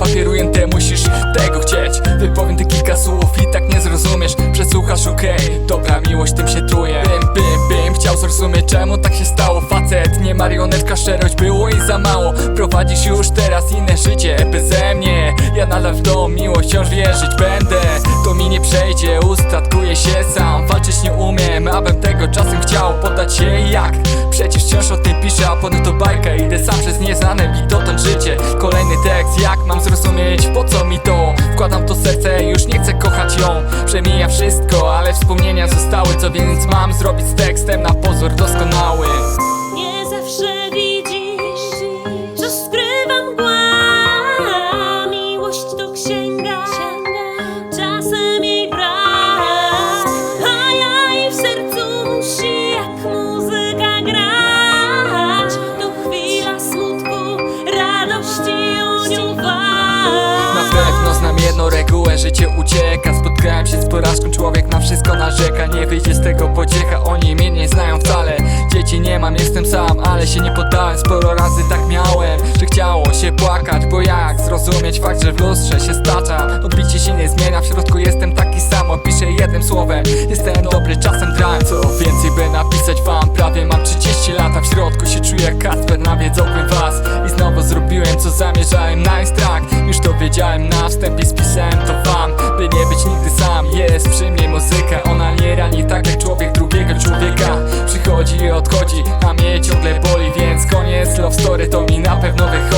słowa na papier ujęte Musisz tego chcieć. Wypowiem ty kilka słów i tak nie zrozumiesz. Przesłuchasz okej, dobra miłość tym się truje Bym, bym, bym chciał zrozumieć czemu tak się stało? Facet, nie marionetka, szczerość było i za mało. Prowadzisz już teraz inne życie beze mnie. Ja nadal w tą miłość wciąż wierzyć będę. To mi nie przejdzie, ustatkuję się sam. Walczyć nie umiem, abym tego czasem chciał. Poddać się jak? Przecież wciąż o tym piszę, a potem to bajka. Idę sam przez nieznane dotąd życie Tekst, jak mam zrozumieć, po co mi to? Wkładam to serce, już nie chcę kochać ją Przemija wszystko, ale wspomnienia zostały Co więc mam zrobić z tekstem na pozór doskonały? Nie zawsze życie ucieka. Spotkałem się z porażką, człowiek na wszystko narzeka. Nie wyjdzie z tego pociecha, oni mnie nie znają wcale. Dzieci nie mam, jestem sam, ale się nie poddałem. Sporo razy tak miałem, że chciało się płakać Bo jak zrozumieć fakt, że w lustrze się stacza? Odbicie się nie zmienia, w środku jestem taki sam. Opiszę jednym słowem, jestem dobry, czasem drałem Co więcej by napisać wam, prawie mam 30 lat A w środku się czuję jak spisałem to wam By nie być nigdy sam, jest przy mnie muzyka Ona nie rani tak jak człowiek drugiego człowieka. Przychodzi i odchodzi, a mnie ciągle boli Więc koniec love story to mi na pewno wychodzi